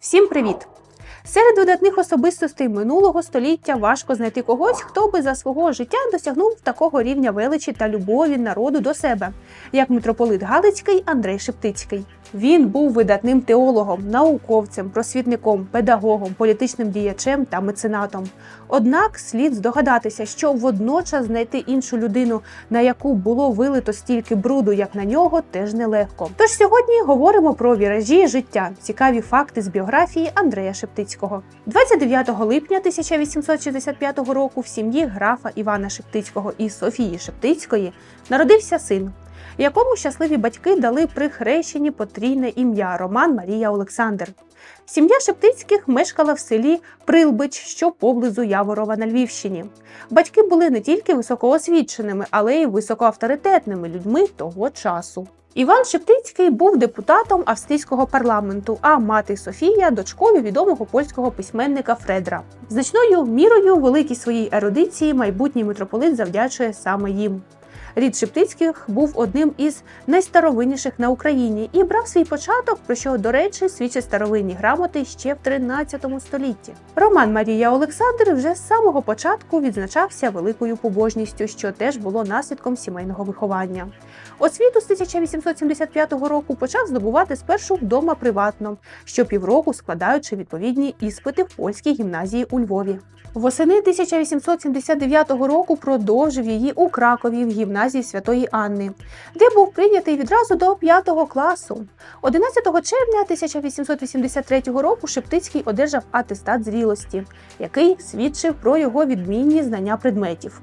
Всім привіт! Серед видатних особистостей минулого століття важко знайти когось, хто би за свого життя досягнув такого рівня величі та любові народу до себе, як митрополит Галицький Андрей Шептицький. Він був видатним теологом, науковцем, просвітником, педагогом, політичним діячем та меценатом. Однак слід здогадатися, що водночас знайти іншу людину, на яку було вилито стільки бруду, як на нього, теж нелегко. Тож сьогодні говоримо про віражі життя, цікаві факти з біографії Андрея Шептицького. 29 липня 1865 року в сім'ї графа Івана Шептицького і Софії Шептицької народився син, якому щасливі батьки дали при хрещенні потрійне ім'я Роман Марія Олександр. Сім'я Шептицьких мешкала в селі Прилбич, що поблизу Яворова на Львівщині. Батьки були не тільки високоосвіченими, але й високоавторитетними людьми того часу. Іван Шептицький був депутатом австрійського парламенту, а мати Софія дочкою відомого польського письменника Фредра. Значною мірою великій своїй ерудиції майбутній митрополит завдячує саме їм. Рід Шептицьких був одним із найстаровинніших на Україні і брав свій початок, про що, до речі, свідчать старовинні грамоти ще в 13 столітті. Роман Марія Олександр вже з самого початку відзначався великою побожністю, що теж було наслідком сімейного виховання. Освіту з 1875 року почав здобувати спершу вдома приватно, щопівроку складаючи відповідні іспити в польській гімназії у Львові. Восени 1879 року продовжив її у Кракові в гімназії Святої Анни, де був прийнятий відразу до 5 класу. 11 червня 1883 року Шептицький одержав атестат зрілості, який свідчив про його відмінні знання предметів.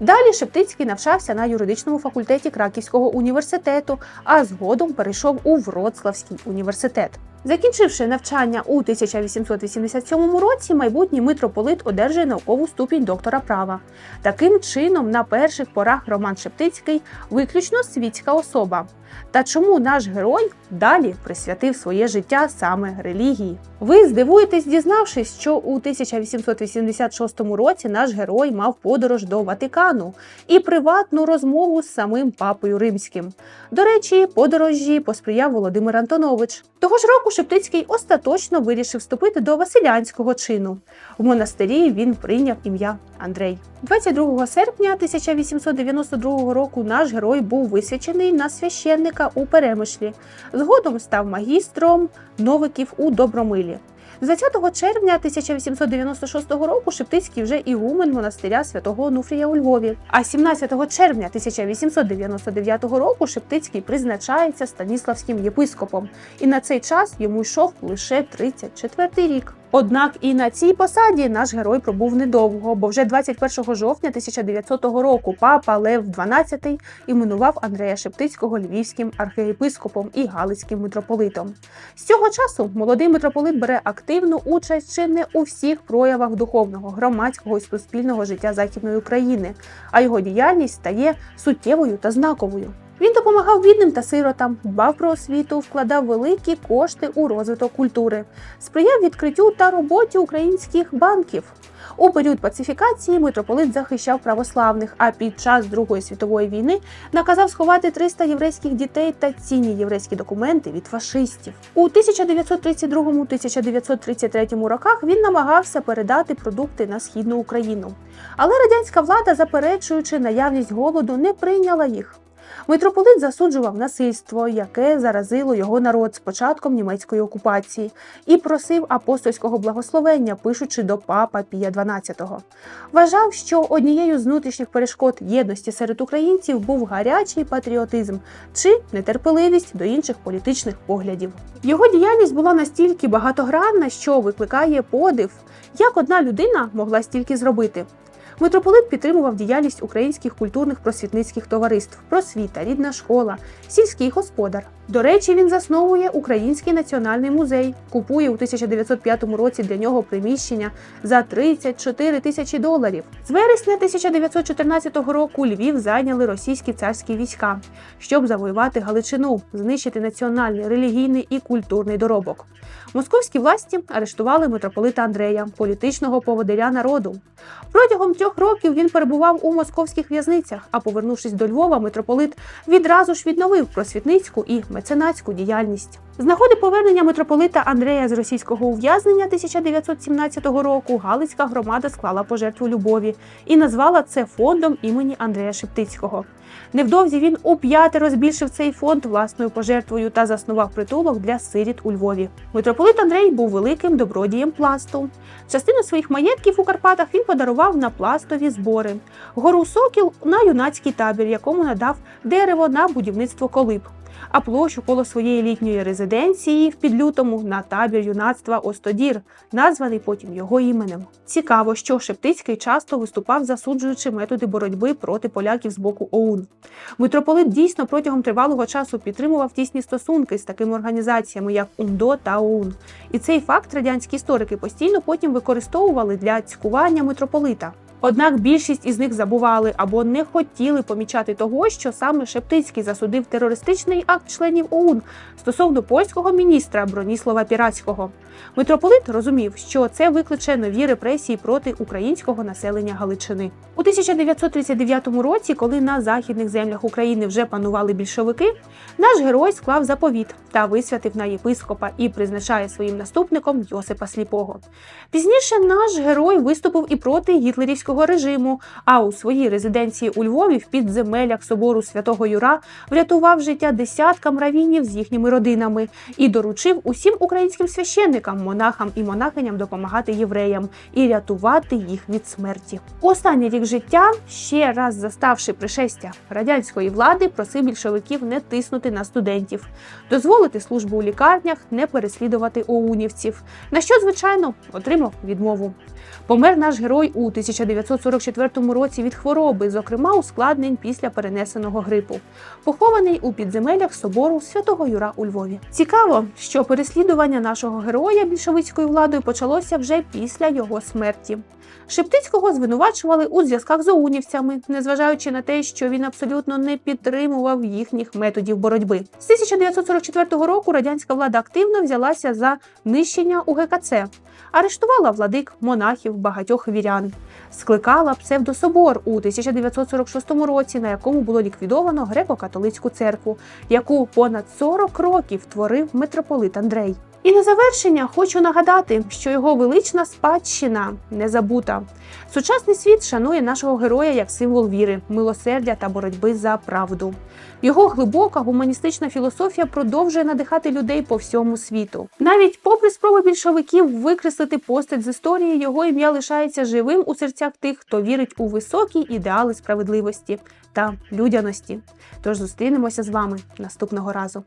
Далі Шептицький навчався на юридичному факультеті Краківського університету, а згодом перейшов у Вроцлавський університет. Закінчивши навчання у 1887 році, майбутній митрополит одержує наукову ступінь доктора права. Таким чином, на перших порах Роман Шептицький виключно світська особа. Та чому наш герой далі присвятив своє життя саме релігії? Ви здивуєтесь, дізнавшись, що у 1886 році наш герой мав подорож до Ватикану і приватну розмову з самим папою римським. До речі, подорожі посприяв Володимир Антонович. Того ж року Шептицький остаточно вирішив вступити до Василянського чину. В монастирі він прийняв ім'я Андрей. 22 серпня 1892 року наш герой був висвячений на священника у Перемишлі. Згодом став магістром новиків у Добромилі. 20 червня 1896 року Шептицький вже ігумен монастиря святого Онуфрія у Львові. А 17 червня 1899 року Шептицький призначається станіславським єпископом, і на цей час йому йшов лише 34 рік. Однак і на цій посаді наш герой пробув недовго, бо вже 21 жовтня 1900 року папа Лев XII іменував Андрея Шептицького львівським архієпископом і галицьким митрополитом. З цього часу молодий митрополит бере активну участь чи не у всіх проявах духовного, громадського і суспільного життя Західної України, а його діяльність стає суттєвою та знаковою. Він допомагав бідним та сиротам, дбав про освіту, вкладав великі кошти у розвиток культури, сприяв відкриттю та роботі українських банків. У період пацифікації митрополит захищав православних, а під час Другої світової війни наказав сховати 300 єврейських дітей та цінні єврейські документи від фашистів. У 1932-1933 роках він намагався передати продукти на східну Україну. Але радянська влада, заперечуючи наявність голоду, не прийняла їх. Митрополит засуджував насильство, яке заразило його народ з початком німецької окупації, і просив апостольського благословення, пишучи до папа Пія XII. Вважав, що однією з внутрішніх перешкод єдності серед українців був гарячий патріотизм чи нетерпеливість до інших політичних поглядів. Його діяльність була настільки багатогранна, що викликає подив, як одна людина могла стільки зробити. Митрополит підтримував діяльність українських культурних просвітницьких товариств, просвіта, рідна школа, сільський господар. До речі, він засновує Український національний музей, купує у 1905 році для нього приміщення за 34 тисячі доларів. З вересня 1914 року Львів зайняли російські царські війська, щоб завоювати Галичину, знищити національний, релігійний і культурний доробок. Московські власті арештували митрополита Андрея, політичного поводиря народу. Протягом трьох років він перебував у московських в'язницях, а повернувшись до Львова, митрополит відразу ж відновив просвітницьку і меценатську діяльність. З нагоди повернення митрополита Андрея з російського ув'язнення 1917 року Галицька громада склала пожертву любові і назвала це фондом імені Андрея Шептицького. Невдовзі він у п'ятеро збільшив цей фонд власною пожертвою та заснував притулок для сиріт у Львові. Митрополит Андрей був великим добродієм пласту. Частину своїх маєтків у Карпатах він подарував на пластові збори. Гору Сокіл на юнацький табір, якому надав дерево на будівництво колиб. А площу коло своєї літньої резиденції в підлютому на табір юнацтва Остодір, названий потім його іменем. Цікаво, що Шептицький часто виступав, засуджуючи методи боротьби проти поляків з боку ОУН. Митрополит дійсно протягом тривалого часу підтримував тісні стосунки з такими організаціями, як УНДО та ОУН. І цей факт радянські історики постійно потім використовували для цькування митрополита. Однак більшість із них забували або не хотіли помічати того, що саме Шептицький засудив терористичний акт членів ОУН стосовно польського міністра Броніслава Піратського. Митрополит розумів, що це викличе нові репресії проти українського населення Галичини. У 1939 році, коли на західних землях України вже панували більшовики, наш герой склав заповіт та висвятив на єпископа і призначає своїм наступником Йосипа Сліпого. Пізніше наш герой виступив і проти гітлерівського режиму, а у своїй резиденції у Львові в підземеллях собору святого Юра врятував життя десяткам равінів з їхніми родинами і доручив усім українським священникам, монахам і монахиням допомагати євреям і рятувати їх від смерті. Останній рік життя, ще раз заставши пришестя радянської влади, просив більшовиків не тиснути на студентів, дозволити службу у лікарнях, не переслідувати оунівців. На що, звичайно, отримав відмову. Помер наш герой у 1944 році від хвороби, зокрема ускладнень після перенесеного грипу, похований у підземеллях собору святого Юра у Львові. Цікаво, що переслідування нашого героя більшовицькою владою почалося вже після його смерті. Шептицького звинувачували у зв'язках з оунівцями, незважаючи на те, що він абсолютно не підтримував їхніх методів боротьби. З 1944 року радянська влада активно взялася за нищення УГКЦ, арештувала владик монахів багатьох вірян, скликала псевдособор у 1946 році, на якому було ліквідовано греко-католицьку церкву, яку понад 40 років творив митрополит Андрей. І на завершення хочу нагадати, що його велична спадщина не забута. Сучасний світ шанує нашого героя як символ віри, милосердя та боротьби за правду. Його глибока гуманістична філософія продовжує надихати людей по всьому світу. Навіть попри спроби більшовиків викреслити постать з історії, його ім'я лишається живим у серцях тих, хто вірить у високі ідеали справедливості та людяності. Тож зустрінемося з вами наступного разу.